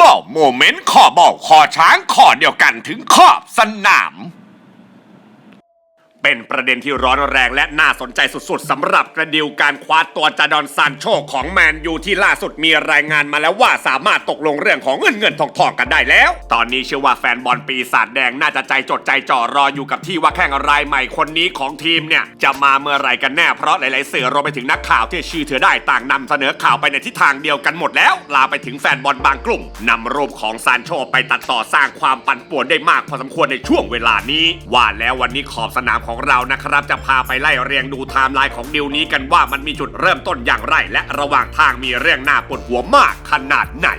บอลโมเมนต์ขอบอลคอช้างขอเดียวกันถึงขอบสนาม เป็นประเด็นที่ร้อนแรงและน่าสนใจสุดๆสำหรับกระดิวการคว้าตัวจาดอนซานโชของแมนยูที่ล่าสุดมีรายงานมาแล้วว่าสามารถตกลงเรื่องของเงินเงินทองทองกันได้แล้ว ตอนนี้เชื่อว่าแฟนบอลปีศาจแดงน่าจะใจจดใจจ่อรออยู่กับที่ว่าแข่งรายใหม่คนนี้ของทีมเนี่ย จะมาเมื่อไหรกันแน่เพราะหลายๆสื่อรวมไปถึงนักข่าวที่ชื่อเธอได้ต่างนำเสนอข่าวไปในทิศทางเดียวกันหมดแล้ว ลาไปถึงแฟนบอลบางกลุ่มนำรูปของซานโชไปตัดต่อสร้างความปั่นป่วนได้มากพอสมควรในช่วงเวลานี้ว่าแล้ววันนี้ขอบสนามของเรานะครับ จะพาไปไล่เรียงดูไทม์ไลน์ของดิวนี้กันว่ามันมีจุดเริ่มต้นอย่างไร และระหว่างทางมีเรื่องน่าปวดหัวมากขนาดไหน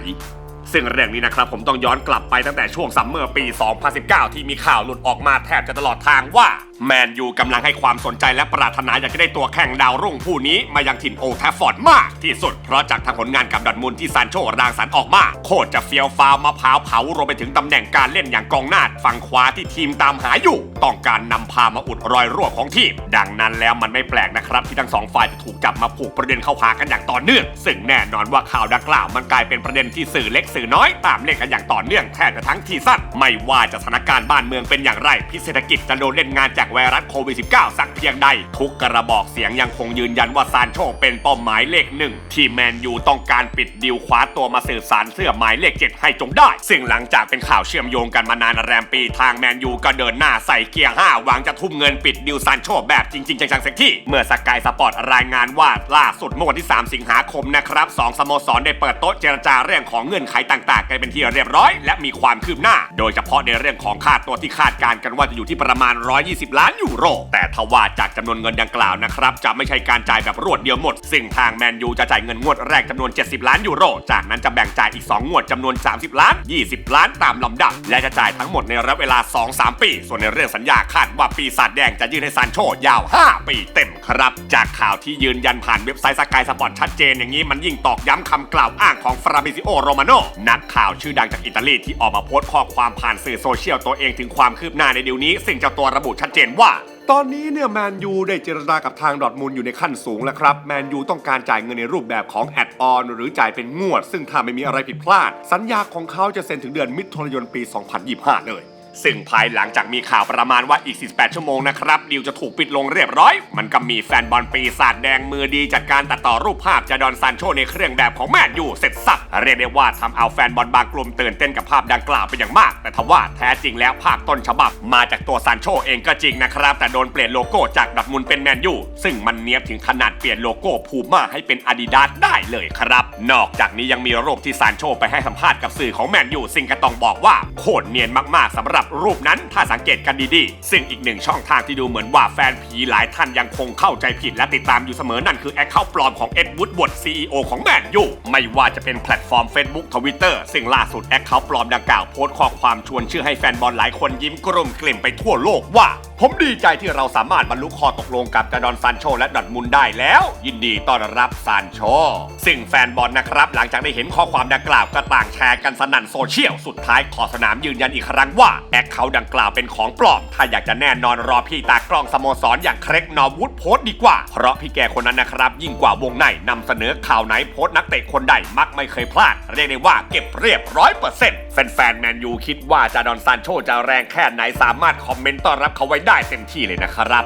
ซึ่งเรื่องนี้นะครับผมต้องย้อนกลับไปตั้งแต่ช่วงซัมเมอร์ปี 2019 ที่มีข่าวหลุดออกมาแทบจะตลอดทางว่า แมนยูกำลังให้ความสนใจและปรารถนาอยากจะได้ตัวแข่งดาวรุ่งผู้นี้มายังถิ่นโอแทฟฟอร์ดมากที่สุด เพราะจากทางผลงานกับดอทมุนด์ที่ซานโชรางสรรออกมา โคตรจะเฟี้ยวฟ้าวมะพร้าวเผารวมไปถึงตำแหน่งการเล่นอย่างกองหน้าฝั่งขวาที่ทีมตามหาอยู่ ต้องการนำพามาอุดรอยรั่วของทีม ดังนั้นแล้วมันไม่แปลกนะครับ ที่ทั้งสองฝ่ายจะถูกจับมาผูกประเด็นเข้าหากันอย่างต่อเนื่องซึ่งแน่นอนว่าข่าวดังกล่าวมันกลายเป็นประเด็นที่สื่อเล็กสื่อน้อยตามเล่นกันอย่างต่อเนื่องแทบจะทั้งทีสั้นไม่ว่าจะสถานการณ์บ้านเมืองเป็นอย่างไรพิเศรษฐกิจจะโดนเล่นงานจากไวรัสโควิด -19 สักเพียงใด ทุกกระบอกเสียงยังคงยืนยันว่าซานโชเป็นเป้าหมายเลขหนึ่ง ที่แมนยูต้องการปิดดีลคว้าตัวมาสื่อสารเสื้อหมายเลขเจ็ดให้จงได้ ซึ่งหลังจากเป็นข่าวเชื่อมโยงกันมานานแรมปี ทางแมนยูก็เดินหน้าใส่เกียร์5หวังจะทุ่มเงินปิดดิวซานโชแบบจริงๆจังๆสักที่ เมื่อสกายสปอร์ตรายงานว่าล่าสุดเมื่อวันที่ 3 สิงหาคมนะครับสองสโมสรได้เปิดโต๊ะเจรจาเรื่องของเงื่อนไขต่างๆ กันเป็นที่เรียบร้อย และมีความคืบหน้า โดยเฉพาะในเรื่องของค่าตัวที่คาดการณ์กันว่าจะอยู่ที่ประมาณ 120ล้านยูโร แต่ ทว่าจากจำนวนเงินดังกล่าวนะครับจะไม่ใช่การจ่ายแบบรวดเดียวหมด ซึ่งทางแมนยูจะจ่ายเงินงวดแรกจำนวน 70 ล้านยูโร จากนั้นจะแบ่งจ่ายอีก 2 งวดจำนวน 30 ล้าน 20 ล้านตามลำดับ และจะจ่ายทั้งหมดในระยะเวลา 2-3 ปี ส่วนในเรื่องสัญญาคาดว่าปีศาจแดงจะยื่นให้ซานโชยาว 5 ปีเต็มครับ จากข่าวที่ยืนยันผ่านเว็บไซต์สกายสปอร์ตชัดเจนอย่างนี้มันยิ่งตอกย้ำคำกล่าวอ้างของฟราบิซิโอโรมาโนนักข่าวชื่อดังจากอิตาลีที่ออกมาโพสต์ข้อความผ่านสื่อโซเชียลตัวเองถึงความคืบหน้าในดีลนี้ ซึ่งเจ้าตัวระบุชัดเจนว่า ตอนนี้เนี่ยแมนยูได้เจรจากับทางดอทมูลอยู่ในขั้นสูงแล้วครับแมนยูต้องการจ่ายเงินในรูปแบบของแอดออนหรือจ่ายเป็นงวด ซึ่งถ้าไม่มีอะไรผิดพลาด สัญญาของเขาจะเซ็นถึงเดือนมิถุนายนปี 2025 เลย ซึ่งภายหลังจากมีข่าวประมาณว่าอีก 48 ชั่วโมงนะครับดีลจะถูกปิดลงเรียบร้อย มันก็มีแฟนบอลปีศาจแดงมือดีจัดการตัดต่อรูปภาพจาดอนซานโชในเครื่องแบบของแมนยูเสร็จสับเรียกได้ว่าทำเอาแฟนบอลบางกลุ่มตื่นเต้นกับภาพดังกล่าวเป็นอย่างมาก แต่ทว่าแท้จริงแล้วภาพต้นฉบับ มาจากตัวซานโชเองก็จริงนะครับ แต่โดนเปลี่ยนโลโก้จากดับมุนเป็นแมนยูซึ่งมันเนี้ยบถึงขนาดเปลี่ยนโลโก้พูม่าให้เป็นอาดิดาสได้เลยครับ นอกจากนี้ยังมีรูปที่ซานโชไปให้สัมภาษณ์กับสื่อของแมนยูซึ่งก็ต้องบอกว่าโคตรเนียนมากๆสำหรับรูปนั้นถ้าสังเกตกันดีๆ ซึ่งอีกหนึ่งช่องทางที่ดูเหมือนว่าแฟนผีหลายท่านยังคงเข้าใจผิดและติดตามอยู่เสมอนั่นคือแอคเคาท์ปลอมของเอ็ดวูดวอร์ดซีอของแมนยูไม่ว่าจะเป็นแพลตฟอร์ม Facebook Twitter ซึ่งล่าสุดแอคเคาท์ปลอมดังกล่าวโพสต์ข้อความชวนเชื่อให้แฟนบอลหลายคนยิ้มกลุ่มกลิ่มไปทั่วโลกว่า ผมดีใจที่เราสามารถบรรลุข้อตกลงกับจาดอนซานโชและดอร์ทมุนได้แล้ว ยินดีต้อนรับซานโชซึ่งแฟนบอลนะครับ หลังจากได้เห็นข้อความดังกล่าวก็ต่างแชร์กันสนั่นโซเชียล สุดท้ายขอสนามยืนยันอีกครั้งว่าแอคเคาท์ดังกล่าวเป็นของปลอม ถ้าอยากจะแน่นอนรอพี่ตากล้องสโมสรอย่างเครกนอร์วูดโพสต์ดีกว่า เพราะพี่แกคนนั้นนะครับยิ่งกว่าวงในนำเสนอข่าวไหนโพสต์นักเตะคนใดมักไม่เคยพลาดเรียกได้ว่าเก็บเรียบร้อยเปอร์เซ็นต์แฟนๆแมนยูคิดว่าจาดอนซานโชจะแรงแค่ไหนสามารถคอมเมนต์ต้อนรับเขาไว้ได้เต็มที่เลยนะครับ